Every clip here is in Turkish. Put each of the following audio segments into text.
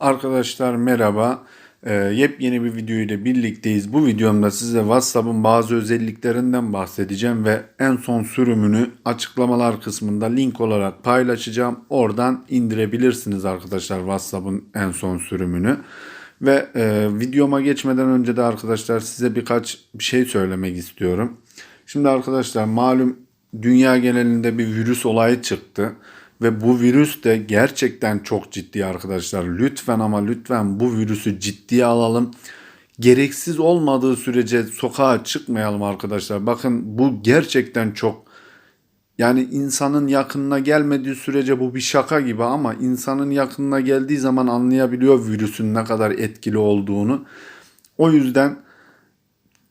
Arkadaşlar merhaba. Ee, yepyeni bir video ile birlikteyiz. Bu videomda size WhatsApp'ın bazı özelliklerinden bahsedeceğim ve en son sürümünü açıklamalar kısmında link olarak paylaşacağım. Oradan indirebilirsiniz arkadaşlar WhatsApp'ın en son sürümünü. Ve e, videoma geçmeden önce de arkadaşlar size birkaç bir şey söylemek istiyorum. Şimdi arkadaşlar malum dünya genelinde bir virüs olayı çıktı. Ve bu virüs de gerçekten çok ciddi arkadaşlar. Lütfen ama lütfen bu virüsü ciddiye alalım. Gereksiz olmadığı sürece sokağa çıkmayalım arkadaşlar. Bakın bu gerçekten çok yani insanın yakınına gelmediği sürece bu bir şaka gibi ama insanın yakınına geldiği zaman anlayabiliyor virüsün ne kadar etkili olduğunu. O yüzden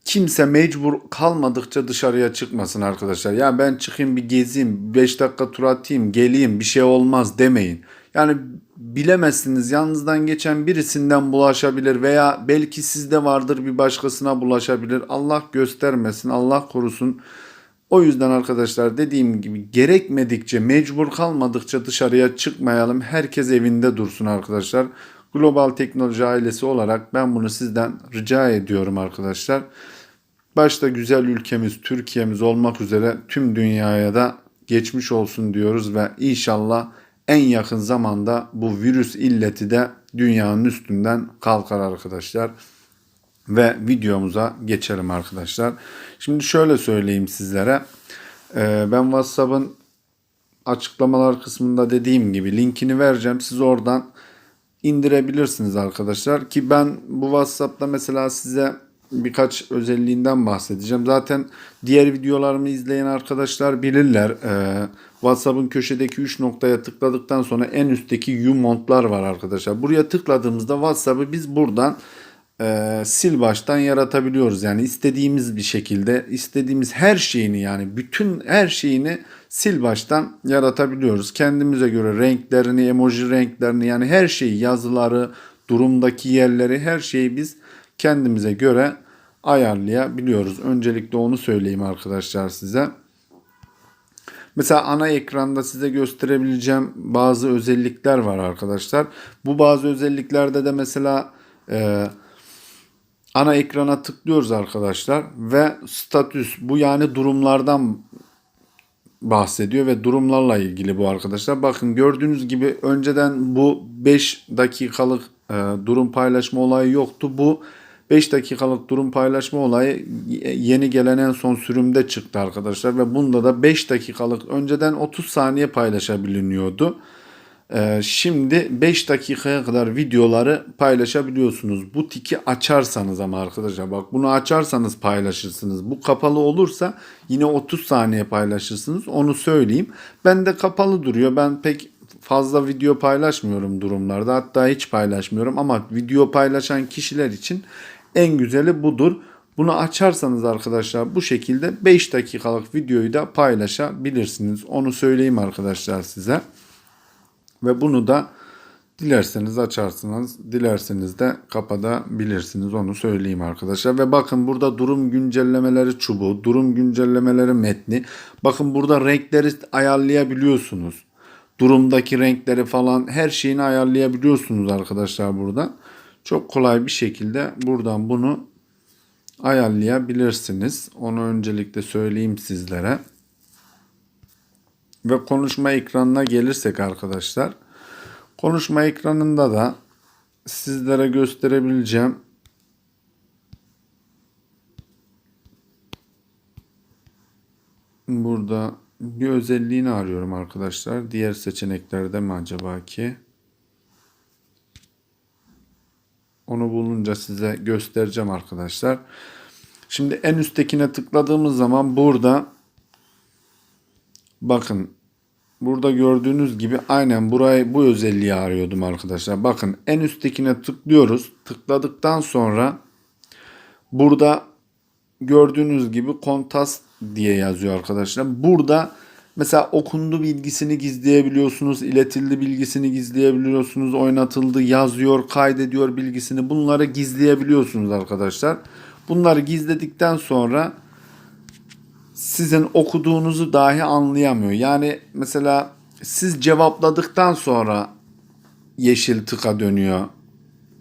kimse mecbur kalmadıkça dışarıya çıkmasın arkadaşlar. Ya ben çıkayım bir gezeyim, 5 dakika tur atayım, geleyim bir şey olmaz demeyin. Yani bilemezsiniz yanınızdan geçen birisinden bulaşabilir veya belki sizde vardır bir başkasına bulaşabilir. Allah göstermesin, Allah korusun. O yüzden arkadaşlar dediğim gibi gerekmedikçe, mecbur kalmadıkça dışarıya çıkmayalım. Herkes evinde dursun arkadaşlar. Global teknoloji ailesi olarak ben bunu sizden rica ediyorum arkadaşlar. Başta güzel ülkemiz Türkiye'miz olmak üzere tüm dünyaya da geçmiş olsun diyoruz ve inşallah en yakın zamanda bu virüs illeti de dünyanın üstünden kalkar arkadaşlar. Ve videomuza geçelim arkadaşlar. Şimdi şöyle söyleyeyim sizlere. Ee, ben WhatsApp'ın açıklamalar kısmında dediğim gibi linkini vereceğim. Siz oradan indirebilirsiniz arkadaşlar. Ki ben bu WhatsApp'ta mesela size birkaç özelliğinden bahsedeceğim. Zaten diğer videolarımı izleyen arkadaşlar bilirler. Ee, WhatsApp'ın köşedeki 3 noktaya tıkladıktan sonra en üstteki U-Mont'lar var arkadaşlar. Buraya tıkladığımızda WhatsApp'ı biz buradan e, sil baştan yaratabiliyoruz. Yani istediğimiz bir şekilde istediğimiz her şeyini yani bütün her şeyini sil baştan yaratabiliyoruz. Kendimize göre renklerini, emoji renklerini yani her şeyi yazıları, durumdaki yerleri her şeyi biz kendimize göre ayarlayabiliyoruz. Öncelikle onu söyleyeyim arkadaşlar size. Mesela ana ekranda size gösterebileceğim bazı özellikler var arkadaşlar. Bu bazı özelliklerde de mesela e, ana ekrana tıklıyoruz arkadaşlar ve statüs bu yani durumlardan bahsediyor ve durumlarla ilgili bu arkadaşlar. Bakın gördüğünüz gibi önceden bu 5 dakikalık e, durum paylaşma olayı yoktu. Bu 5 dakikalık durum paylaşma olayı yeni gelen en son sürümde çıktı arkadaşlar ve bunda da 5 dakikalık önceden 30 saniye paylaşabiliyordu. Ee, şimdi 5 dakikaya kadar videoları paylaşabiliyorsunuz. Bu tiki açarsanız ama arkadaşlar bak bunu açarsanız paylaşırsınız. Bu kapalı olursa yine 30 saniye paylaşırsınız. Onu söyleyeyim. Ben de kapalı duruyor. Ben pek fazla video paylaşmıyorum durumlarda. Hatta hiç paylaşmıyorum ama video paylaşan kişiler için en güzeli budur. Bunu açarsanız arkadaşlar bu şekilde 5 dakikalık videoyu da paylaşabilirsiniz. Onu söyleyeyim arkadaşlar size. Ve bunu da dilerseniz açarsınız, dilerseniz de kapatabilirsiniz. Onu söyleyeyim arkadaşlar. Ve bakın burada durum güncellemeleri çubuğu, durum güncellemeleri metni. Bakın burada renkleri ayarlayabiliyorsunuz. Durumdaki renkleri falan her şeyini ayarlayabiliyorsunuz arkadaşlar burada. Çok kolay bir şekilde buradan bunu ayarlayabilirsiniz. Onu öncelikle söyleyeyim sizlere. Ve konuşma ekranına gelirsek arkadaşlar. Konuşma ekranında da sizlere gösterebileceğim burada bir özelliğini arıyorum arkadaşlar. Diğer seçeneklerde mi acaba ki? Onu bulunca size göstereceğim arkadaşlar. Şimdi en üsttekine tıkladığımız zaman burada bakın burada gördüğünüz gibi aynen burayı bu özelliği arıyordum arkadaşlar. Bakın en üsttekine tıklıyoruz. Tıkladıktan sonra burada gördüğünüz gibi kontas diye yazıyor arkadaşlar. Burada mesela okundu bilgisini gizleyebiliyorsunuz, iletildi bilgisini gizleyebiliyorsunuz, oynatıldı yazıyor, kaydediyor bilgisini bunları gizleyebiliyorsunuz arkadaşlar. Bunları gizledikten sonra sizin okuduğunuzu dahi anlayamıyor. Yani mesela siz cevapladıktan sonra yeşil tıka dönüyor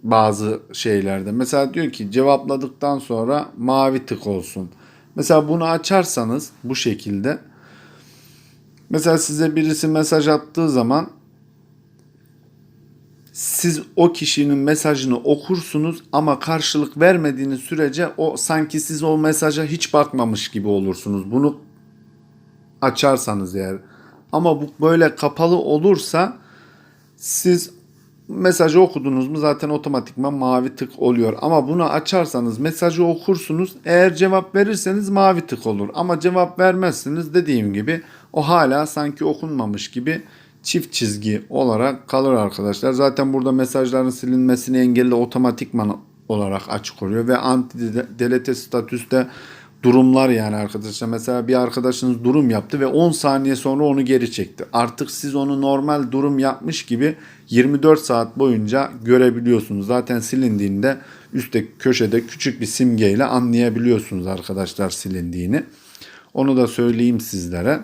bazı şeylerde. Mesela diyor ki cevapladıktan sonra mavi tık olsun. Mesela bunu açarsanız bu şekilde mesela size birisi mesaj attığı zaman siz o kişinin mesajını okursunuz ama karşılık vermediğiniz sürece o sanki siz o mesaja hiç bakmamış gibi olursunuz. Bunu açarsanız eğer. Ama bu böyle kapalı olursa siz mesajı okudunuz mu zaten otomatikman mavi tık oluyor. Ama bunu açarsanız mesajı okursunuz. Eğer cevap verirseniz mavi tık olur. Ama cevap vermezseniz dediğim gibi o hala sanki okunmamış gibi çift çizgi olarak kalır arkadaşlar. Zaten burada mesajların silinmesini engelli otomatikman olarak açık oluyor ve anti delete statüste durumlar yani arkadaşlar. Mesela bir arkadaşınız durum yaptı ve 10 saniye sonra onu geri çekti. Artık siz onu normal durum yapmış gibi 24 saat boyunca görebiliyorsunuz. Zaten silindiğinde üstte köşede küçük bir simgeyle anlayabiliyorsunuz arkadaşlar silindiğini. Onu da söyleyeyim sizlere.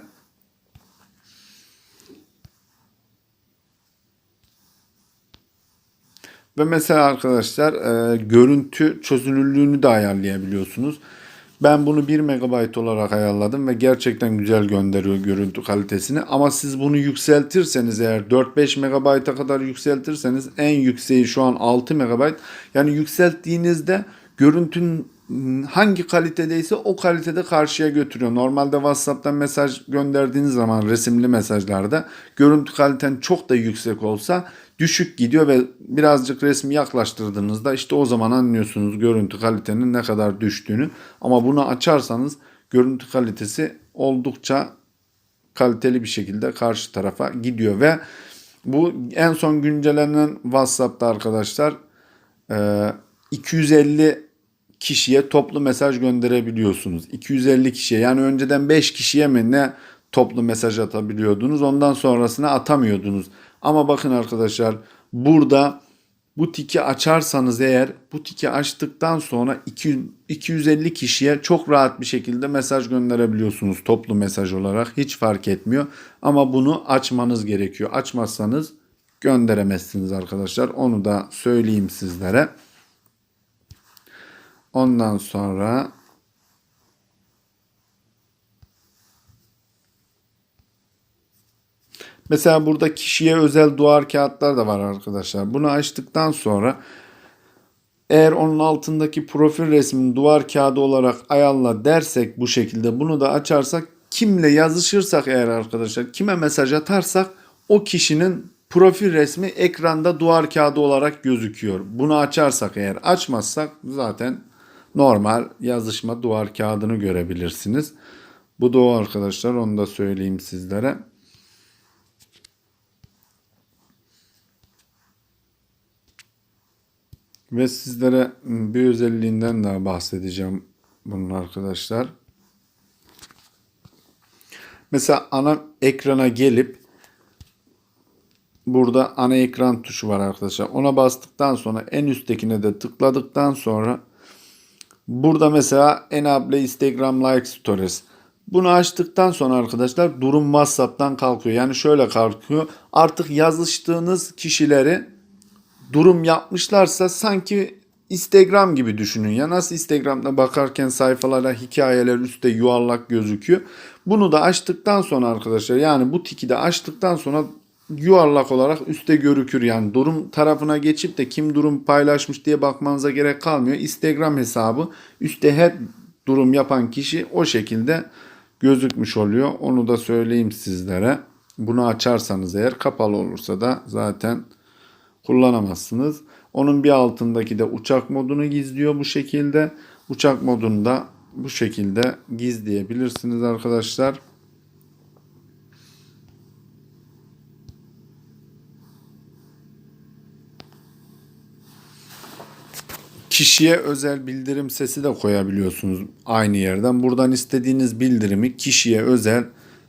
Ve mesela arkadaşlar e, görüntü çözünürlüğünü de ayarlayabiliyorsunuz. Ben bunu 1 MB olarak ayarladım ve gerçekten güzel gönderiyor görüntü kalitesini. Ama siz bunu yükseltirseniz eğer 4-5 MB'a kadar yükseltirseniz en yükseği şu an 6 MB. Yani yükselttiğinizde görüntünün hangi kalitedeyse o kalitede karşıya götürüyor. Normalde WhatsApp'tan mesaj gönderdiğiniz zaman resimli mesajlarda görüntü kaliten çok da yüksek olsa düşük gidiyor ve birazcık resmi yaklaştırdığınızda işte o zaman anlıyorsunuz görüntü kalitenin ne kadar düştüğünü. Ama bunu açarsanız görüntü kalitesi oldukça kaliteli bir şekilde karşı tarafa gidiyor ve bu en son güncellenen WhatsApp'ta arkadaşlar 250 kişiye toplu mesaj gönderebiliyorsunuz. 250 kişiye yani önceden 5 kişiye mi ne toplu mesaj atabiliyordunuz. Ondan sonrasını atamıyordunuz. Ama bakın arkadaşlar burada bu tiki açarsanız eğer bu tiki açtıktan sonra 200, 250 kişiye çok rahat bir şekilde mesaj gönderebiliyorsunuz toplu mesaj olarak hiç fark etmiyor. Ama bunu açmanız gerekiyor. Açmazsanız gönderemezsiniz arkadaşlar. Onu da söyleyeyim sizlere. Ondan sonra Mesela burada kişiye özel duvar kağıtlar da var arkadaşlar. Bunu açtıktan sonra eğer onun altındaki profil resmini duvar kağıdı olarak ayarla dersek bu şekilde bunu da açarsak kimle yazışırsak eğer arkadaşlar kime mesaj atarsak o kişinin profil resmi ekranda duvar kağıdı olarak gözüküyor. Bunu açarsak eğer açmazsak zaten normal yazışma duvar kağıdını görebilirsiniz. Bu da o arkadaşlar onu da söyleyeyim sizlere. Ve sizlere bir özelliğinden daha bahsedeceğim bunun arkadaşlar. Mesela ana ekrana gelip burada ana ekran tuşu var arkadaşlar. Ona bastıktan sonra en üsttekine de tıkladıktan sonra burada mesela Enable Instagram Like Stories. Bunu açtıktan sonra arkadaşlar durum WhatsApp'tan kalkıyor. Yani şöyle kalkıyor. Artık yazıştığınız kişileri durum yapmışlarsa sanki Instagram gibi düşünün ya nasıl Instagram'da bakarken sayfalara hikayeler üstte yuvarlak gözüküyor. Bunu da açtıktan sonra arkadaşlar yani bu tiki de açtıktan sonra yuvarlak olarak üstte görükür yani durum tarafına geçip de kim durum paylaşmış diye bakmanıza gerek kalmıyor. Instagram hesabı üstte her durum yapan kişi o şekilde gözükmüş oluyor. Onu da söyleyeyim sizlere. Bunu açarsanız eğer kapalı olursa da zaten kullanamazsınız. Onun bir altındaki de uçak modunu gizliyor bu şekilde. Uçak modunu da bu şekilde gizleyebilirsiniz arkadaşlar. Kişiye özel bildirim sesi de koyabiliyorsunuz aynı yerden. Buradan istediğiniz bildirimi kişiye özel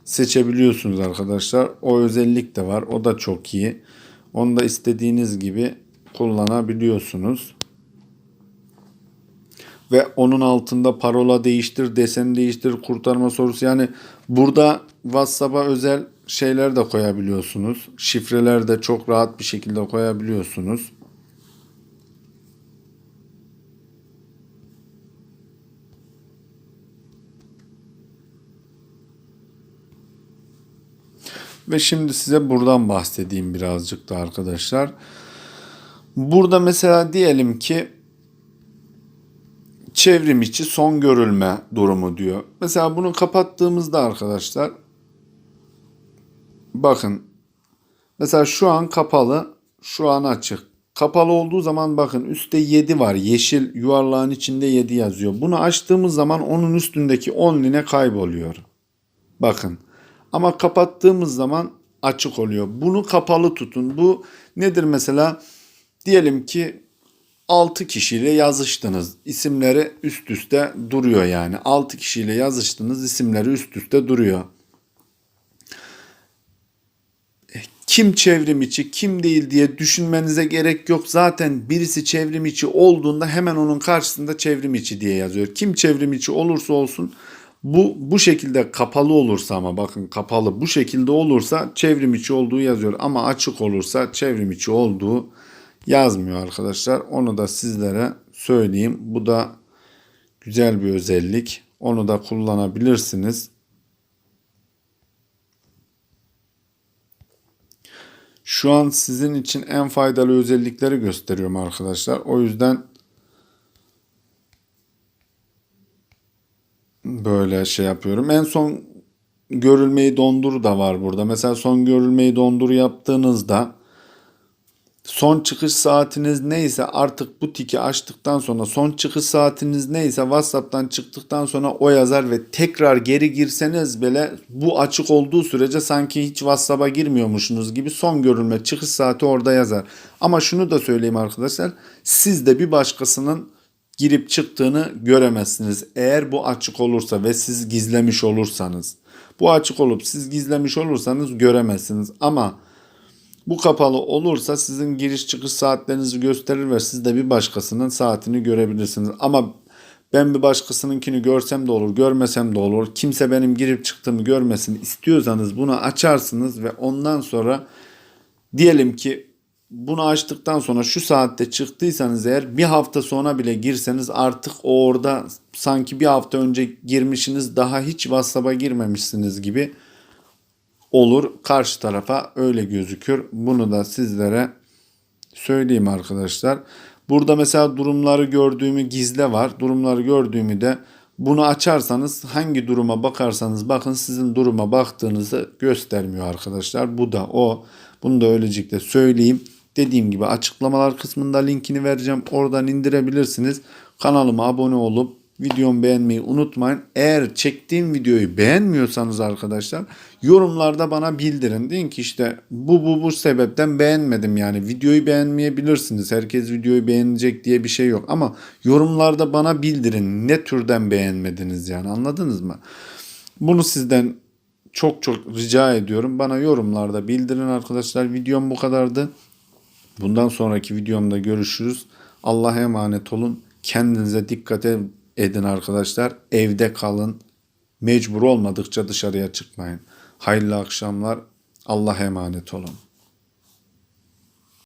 seçebiliyorsunuz arkadaşlar. O özellik de var. O da çok iyi. Onu da istediğiniz gibi kullanabiliyorsunuz. Ve onun altında parola değiştir, desen değiştir, kurtarma sorusu. Yani burada WhatsApp'a özel şeyler de koyabiliyorsunuz. Şifreler de çok rahat bir şekilde koyabiliyorsunuz. Ve şimdi size buradan bahsedeyim birazcık da arkadaşlar. Burada mesela diyelim ki çevrim içi son görülme durumu diyor. Mesela bunu kapattığımızda arkadaşlar bakın mesela şu an kapalı, şu an açık. Kapalı olduğu zaman bakın üstte 7 var. Yeşil yuvarlağın içinde 7 yazıyor. Bunu açtığımız zaman onun üstündeki 10 line kayboluyor. Bakın. Ama kapattığımız zaman açık oluyor. Bunu kapalı tutun. Bu nedir mesela? Diyelim ki 6 kişiyle yazıştınız. İsimleri üst üste duruyor yani. 6 kişiyle yazıştınız. isimleri üst üste duruyor. Kim çevrim içi, kim değil diye düşünmenize gerek yok. Zaten birisi çevrim içi olduğunda hemen onun karşısında çevrim içi diye yazıyor. Kim çevrim içi olursa olsun bu bu şekilde kapalı olursa ama bakın kapalı bu şekilde olursa çevrim içi olduğu yazıyor ama açık olursa çevrim içi olduğu yazmıyor arkadaşlar. Onu da sizlere söyleyeyim. Bu da güzel bir özellik. Onu da kullanabilirsiniz. Şu an sizin için en faydalı özellikleri gösteriyorum arkadaşlar. O yüzden böyle şey yapıyorum. En son görülmeyi dondur da var burada. Mesela son görülmeyi dondur yaptığınızda son çıkış saatiniz neyse artık bu tiki açtıktan sonra son çıkış saatiniz neyse WhatsApp'tan çıktıktan sonra o yazar ve tekrar geri girseniz bile bu açık olduğu sürece sanki hiç WhatsApp'a girmiyormuşsunuz gibi son görülme çıkış saati orada yazar. Ama şunu da söyleyeyim arkadaşlar siz de bir başkasının girip çıktığını göremezsiniz. Eğer bu açık olursa ve siz gizlemiş olursanız. Bu açık olup siz gizlemiş olursanız göremezsiniz. Ama bu kapalı olursa sizin giriş çıkış saatlerinizi gösterir ve siz de bir başkasının saatini görebilirsiniz. Ama ben bir başkasınınkini görsem de olur, görmesem de olur. Kimse benim girip çıktığımı görmesin istiyorsanız bunu açarsınız ve ondan sonra diyelim ki bunu açtıktan sonra şu saatte çıktıysanız eğer bir hafta sonra bile girseniz artık o orada sanki bir hafta önce girmişsiniz daha hiç WhatsApp'a girmemişsiniz gibi olur. Karşı tarafa öyle gözükür. Bunu da sizlere söyleyeyim arkadaşlar. Burada mesela durumları gördüğümü gizle var. Durumları gördüğümü de bunu açarsanız hangi duruma bakarsanız bakın sizin duruma baktığınızı göstermiyor arkadaşlar. Bu da o. Bunu da öylelikle söyleyeyim. Dediğim gibi açıklamalar kısmında linkini vereceğim. Oradan indirebilirsiniz. Kanalıma abone olup videomu beğenmeyi unutmayın. Eğer çektiğim videoyu beğenmiyorsanız arkadaşlar yorumlarda bana bildirin. Deyin ki işte bu bu bu sebepten beğenmedim yani. Videoyu beğenmeyebilirsiniz. Herkes videoyu beğenecek diye bir şey yok. Ama yorumlarda bana bildirin ne türden beğenmediniz yani anladınız mı? Bunu sizden çok çok rica ediyorum. Bana yorumlarda bildirin arkadaşlar. Videom bu kadardı. Bundan sonraki videomda görüşürüz. Allah'a emanet olun. Kendinize dikkat edin arkadaşlar. Evde kalın. Mecbur olmadıkça dışarıya çıkmayın. Hayırlı akşamlar. Allah'a emanet olun.